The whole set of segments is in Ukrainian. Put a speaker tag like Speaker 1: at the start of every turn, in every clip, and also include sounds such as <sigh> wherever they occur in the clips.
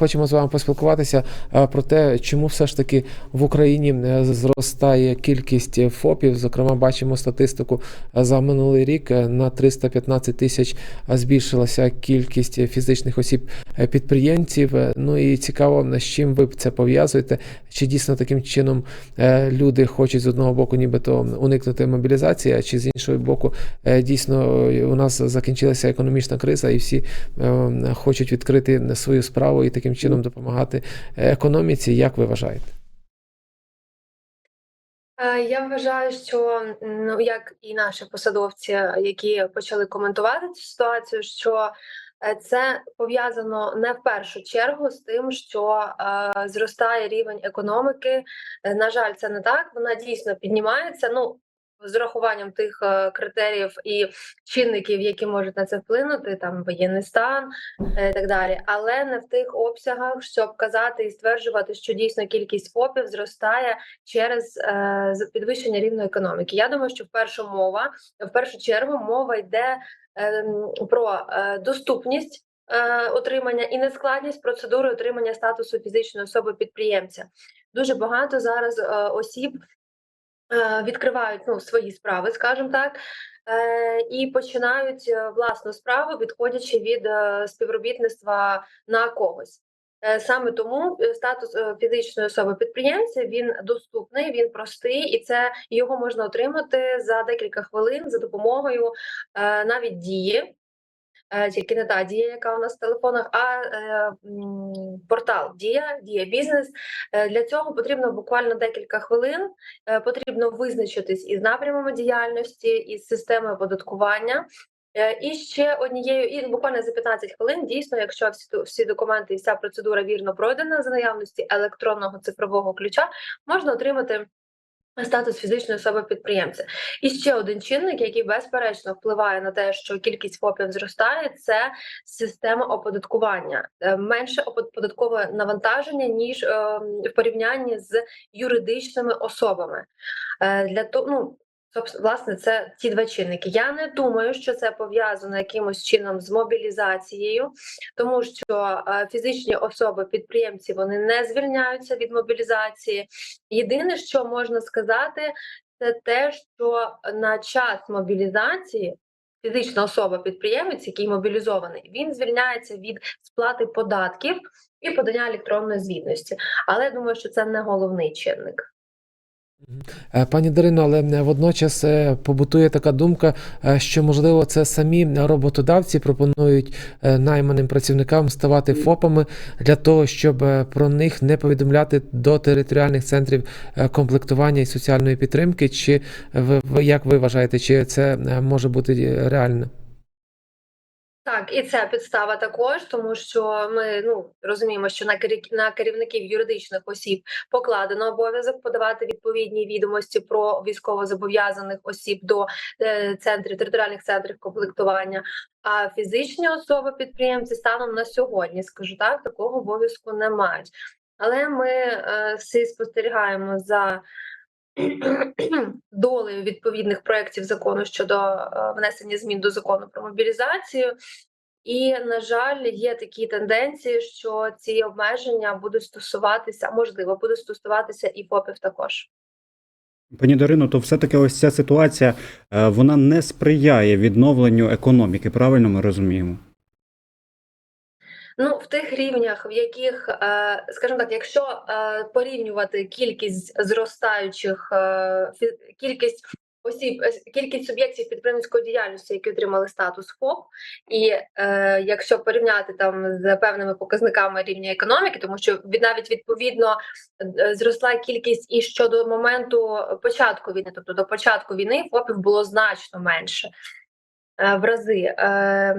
Speaker 1: хочемо з вами поспілкуватися е, про те, чому все ж таки в Україні е, зростає кількість ФОПів. Зокрема, бачимо статистику е, за минулий рік на 315 тисяч збільшилася кількість фізичних осіб підприємців. Ну і цікаво, з чим ви це пов'язуєте? Чи дійсно таким чином люди хочуть з одного боку, нібито уникнути мобілізації, а чи з іншого боку, дійсно у нас закінчилася економічна криза, і всі хочуть відкрити свою справу і таким чином допомагати е, економіці. Як ви вважаєте?
Speaker 2: Е, Я вважаю, що ну як і наші посадовці, які почали коментувати цю ситуацію, що е, це пов'язано не в першу чергу з тим, що е, зростає рівень економіки. На жаль, це не так. Вона дійсно піднімається. Ну з урахуванням тих е, критеріїв і чинників, які можуть на це вплинути, там воєнний стан е, і так далі, але не в тих обсягах, щоб казати і стверджувати, що дійсно кількість ФОПів зростає через е, підвищення рівня економіки. Я думаю, що в першу мова в першу чергу мова йде е, про доступність. Отримання і нескладність процедури отримання статусу фізичної особи підприємця дуже багато зараз осіб відкривають ну свої справи, скажімо так, е, і починають е, власну справу, відходячи від е, співробітництва на когось. Е, Саме тому е, статус е, фізичної особи підприємця він доступний, він простий, і це його можна отримати за декілька хвилин за допомогою е, навіть дії. Тільки не та дія, яка у нас в телефонах, а е, портал Дія, Дія бізнес. Е, Для цього потрібно буквально декілька хвилин. Е, Потрібно визначитись із напрямами діяльності, із системою оподаткування. І ще однією, і буквально за 15 хвилин, дійсно, якщо всі всі документи і вся процедура вірно пройдена за наявності електронного цифрового ключа, можна отримати статус фізичної особи підприємця. І ще один чинник, який безперечно впливає на те, що кількість ФОПів зростає, це система оподаткування. Е, Менше податкове навантаження ніж е, в порівнянні з юридичними особами. Е, Для того, ну Власне, це ті два чинники. Я не думаю, що це пов'язано якимось чином з мобілізацією, тому що е, фізичні особи, підприємці, вони не звільняються від мобілізації. Єдине, що можна сказати, це те, що на час мобілізації фізична особа, підприємець, який мобілізований, він звільняється від сплати податків і подання електронної звітності. Але я думаю, що це не головний чинник.
Speaker 1: Е, Пані Дарино, але водночас е, побутує така думка, е, що можливо це самі роботодавці пропонують найманим працівникам ставати ФОПами для того, щоб про них не повідомляти до територіальних центрів комплектування і соціальної підтримки. Чи ви як ви вважаєте, чи це може бути реально?
Speaker 2: Так, і це підстава також, тому що ми ну розуміємо, що на на керівників юридичних осіб покладено обов'язок подавати відповідні відомості про військовозобов'язаних осіб до е, центрів територіальних центрів комплектування. А фізичні особи підприємці станом на сьогодні, скажу так, такого обов'язку не мають. Але ми е, всі спостерігаємо за <clears throat> долею відповідних проєктів закону щодо е, внесення змін до закону про мобілізацію. І, на жаль, є такі тенденції, що ці обмеження будуть стосуватися, можливо, будуть стосуватися і ФОПів також.
Speaker 3: Пані Дарино, то все-таки ось ця ситуація е, вона не сприяє відновленню економіки. Правильно ми розуміємо?
Speaker 2: Ну, в тих рівнях, в яких, е, скажімо так, якщо е, порівнювати кількість зростаючих е, кількість осіб, кількість суб'єктів підприємницької діяльності, які отримали статус ФОП, і е, якщо порівняти там з певними показниками рівня економіки, тому що від навіть відповідно зросла кількість і щодо моменту початку війни, тобто до початку війни ФОПів було значно менше в рази, е,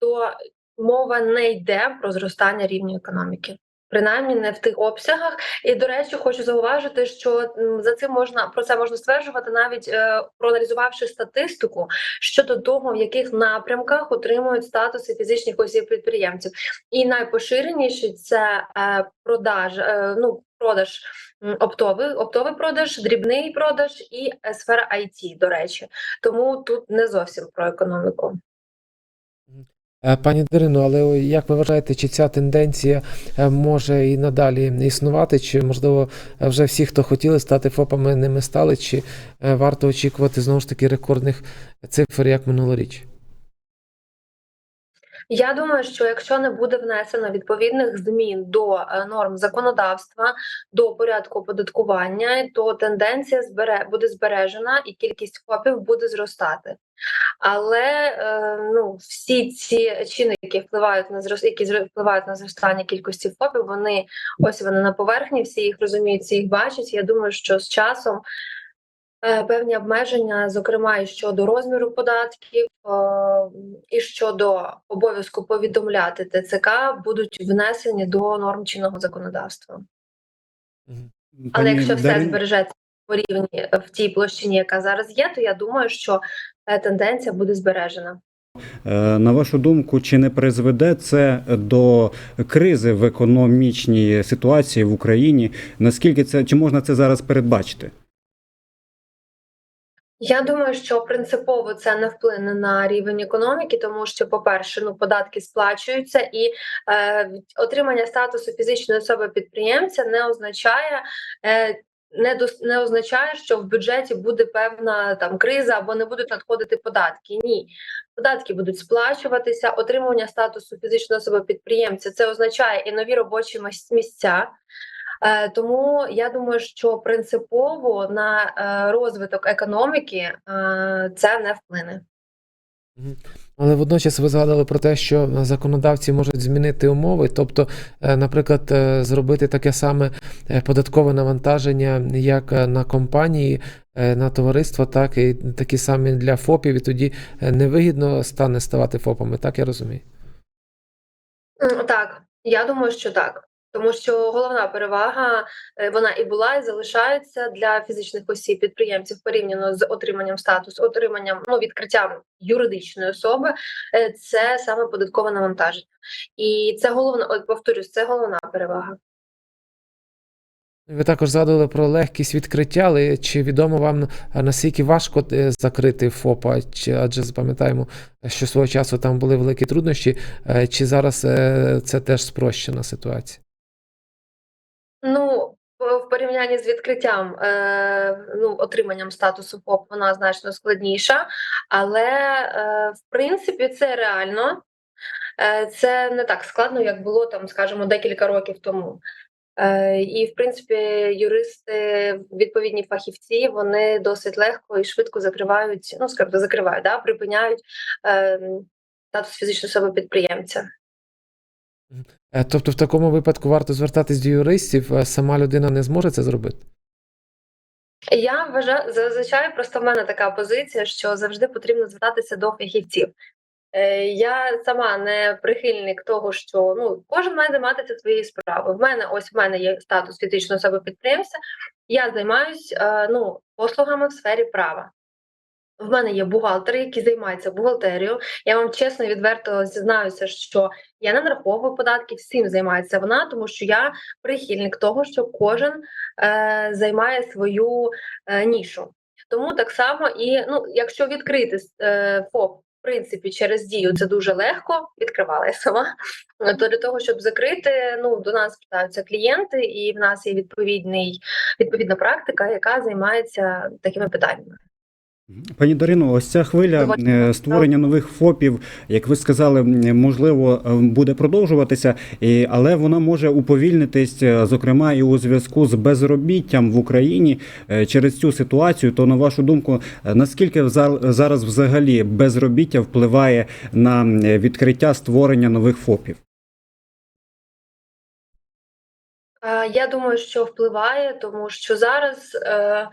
Speaker 2: то мова не йде про зростання рівня економіки. Принаймні не в тих обсягах, і до речі, хочу зауважити, що за цим можна про це можна стверджувати, навіть е, проаналізувавши статистику щодо того, в яких напрямках отримують статуси фізичних осіб підприємців. І найпоширеніші це е, продаж, е, ну продаж оптовий, оптовий продаж, дрібний продаж і сфера IT, До речі, тому тут не зовсім про економіку.
Speaker 1: Е, Пані Дарино, але як ви вважаєте, чи ця тенденція е, може і надалі існувати? Чи можливо вже всі, хто хотіли стати ФОПами, ними стали? Чи е, варто очікувати знову ж таки рекордних цифр, як минулоріч?
Speaker 2: Я думаю, що якщо не буде внесено відповідних змін до е, норм законодавства, до порядку оподаткування, то тенденція збере буде збережена і кількість ФОПів буде зростати. Але е, ну всі ці чинники впливають на зрос... які впливають на зростання кількості ФОПів, вони ось вони на поверхні, всі їх розуміють, всі їх бачать. Я думаю, що з часом певні обмеження, зокрема і щодо розміру податків, е, і щодо обов'язку повідомляти ТЦК, будуть внесені до норм чинного законодавства.
Speaker 1: Мгм.
Speaker 2: Але якщо все
Speaker 3: Дарино,
Speaker 2: збережеться по рівні е, в тій площині, яка зараз є, то я думаю, що е, тенденція буде збережена.
Speaker 3: е, на вашу думку, чи не призведе це до кризи в економічній ситуації в Україні? Наскільки це чи можна це зараз передбачити?
Speaker 2: Я думаю, що принципово це не вплине на рівень економіки, тому що, по-перше, ну податки сплачуються, і е, отримання статусу фізичної особи підприємця не означає. Е, не дос- не означає, що в бюджеті буде певна там криза або не будуть надходити податки. Ні, податки будуть сплачуватися. Отримання статусу фізичної особи підприємця це означає і нові робочі місця. Е, Тому я думаю, що принципово на е, розвиток економіки е, це не вплине.
Speaker 1: Але водночас ви згадали про те, що законодавці можуть змінити умови, тобто, наприклад, зробити таке саме податкове навантаження, як на компанії, на товариства, так і такі самі для ФОПів, і тоді невигідно стане ставати ФОПами, так я розумію.
Speaker 2: Так, я думаю, що так. Тому що головна перевага е, вона і була, і залишається для фізичних осіб підприємців порівняно з отриманням статусу, отриманням ну відкриттям юридичної особи. е, Це саме податкове навантаження, і це головна. От повторюсь, це головна перевага.
Speaker 1: Ви також згадували про легкість відкриття, але чи відомо вам наскільки важко е, закрити ФОПа? Адже пам'ятаємо, що свого часу там були великі труднощі, е, чи зараз е, це теж спрощена ситуація?
Speaker 2: Ну, в порівнянні з відкриттям, е, ну, отриманням статусу ФОП, вона значно складніша, але е, в принципі це реально. Е, це не так складно, як було там, скажімо, декілька років тому. Е, і, в принципі, юристи, відповідні фахівці, вони досить легко і швидко закривають, ну, скажімо, закривають, да, припиняють е, статус фізичної особи підприємця.
Speaker 1: Е, Тобто, в такому випадку варто звертатись до юристів, сама людина не зможе це зробити?
Speaker 2: Я вважаю зазвичай просто в мене така позиція, що завжди потрібно звертатися до фахівців. Е, Я сама не прихильник того, що ну кожен має займатися своєю справою. В мене ось в мене є статус фізичної особи підприємця. Я займаюся ну послугами в сфері права. В мене є бухгалтери, які займаються бухгалтерією. Я вам чесно відверто зізнаюся, що я не нараховую податки, всім займається вона, тому що я прихильник того, що кожен е, займає свою е, нішу. Тому так само і ну, якщо відкрити е, ФОП, в принципі, через дію це дуже легко, відкривала я сама. То для того, щоб закрити, ну до нас питаються клієнти, і в нас є відповідний відповідна практика, яка займається такими питаннями.
Speaker 3: Пані Дарино, ось ця хвиля е, створення нових ФОПів, як ви сказали, можливо, е, буде продовжуватися, але вона може уповільнитись, е, зокрема, і у зв'язку з безробіттям в Україні через цю ситуацію. То на вашу думку, наскільки зараз взагалі безробіття впливає на відкриття створення нових ФОПів?
Speaker 2: Я думаю, що впливає, тому що зараз, е,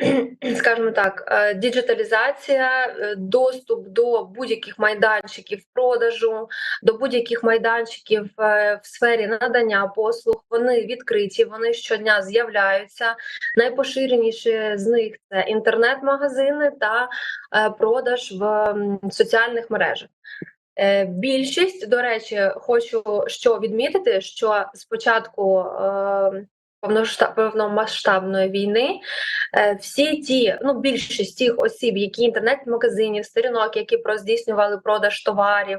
Speaker 2: <clears throat> скажімо так, е, діджиталізація, е, доступ до будь-яких майданчиків продажу, до будь-яких майданчиків е, в сфері надання послуг, вони відкриті, вони щодня з'являються. Найпоширеніші з них це інтернет-магазини та продаж в соціальних мережах. Більшість, до речі, хочу що відмітити, що спочатку повномасштабної війни, е, всі ті, ну більшість тих осіб, які інтернет-магазинів, сторінок, які здійснювали продаж товарів,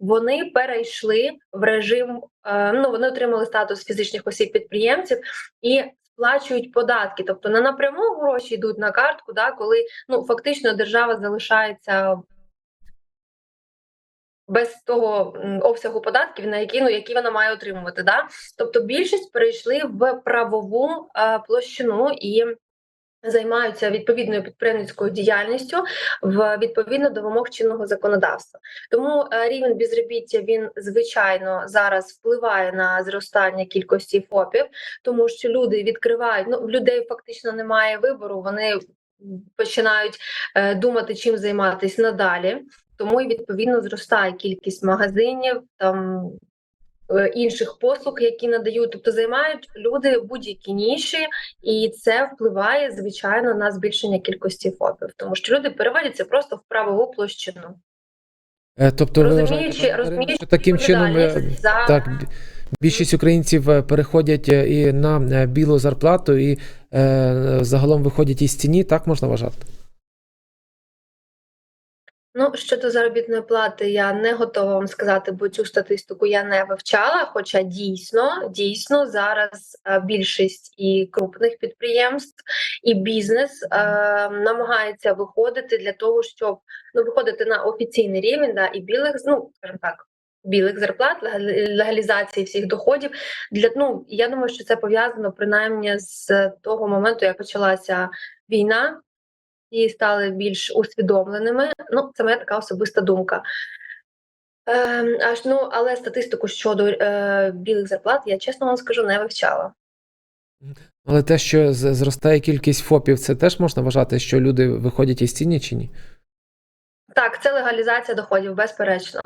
Speaker 2: вони перейшли в режим. е, Ну вони отримали статус фізичних осіб підприємців і сплачують податки, тобто не напряму гроші йдуть на картку, да, коли ну фактично держава залишається без того обсягу податків, на які ну які вона має отримувати. Да? Тобто більшість перейшли в правову е, площину і займаються відповідною підприємницькою діяльністю в відповідно до вимог чинного законодавства. Тому е, рівень безробіття він звичайно зараз впливає на зростання кількості ФОПів, тому що люди відкривають ну людей фактично немає вибору. Вони починають е, думати, чим займатися надалі. Тому і відповідно зростає кількість магазинів там. е, Інших послуг, які надають, тобто займають люди будь-які ніші, і це впливає звичайно на збільшення кількості ФОПів, тому що люди переводяться просто в правову площину,
Speaker 1: Е, Тобто, ви
Speaker 2: розуміючи,
Speaker 1: вважаєте,
Speaker 2: розуміючи
Speaker 1: що таким чином е,
Speaker 2: за
Speaker 1: так, більшість українців переходять і на білу зарплату, і загалом виходять із тіні, так можна вважати?
Speaker 2: Ну, щодо заробітної плати, я не готова вам сказати, бо цю статистику я не вивчала. Хоча дійсно, дійсно зараз е, більшість і крупних підприємств, і бізнес е, намагається виходити для того, щоб ну виходити на офіційний рівень, да, і білих, ну скажімо так. Білих зарплат, легалізації всіх доходів для ну я думаю, що це пов'язано принаймні з того моменту, як почалася війна, і стали більш усвідомленими. Ну, це моя така особиста думка. Е, аж ну, але статистику щодо е, білих зарплат, я чесно вам скажу, не вивчала.
Speaker 1: Але те, що зростає кількість ФОПів, це теж можна вважати, що люди виходять із тіні чи ні?
Speaker 2: Так, це легалізація доходів, безперечно.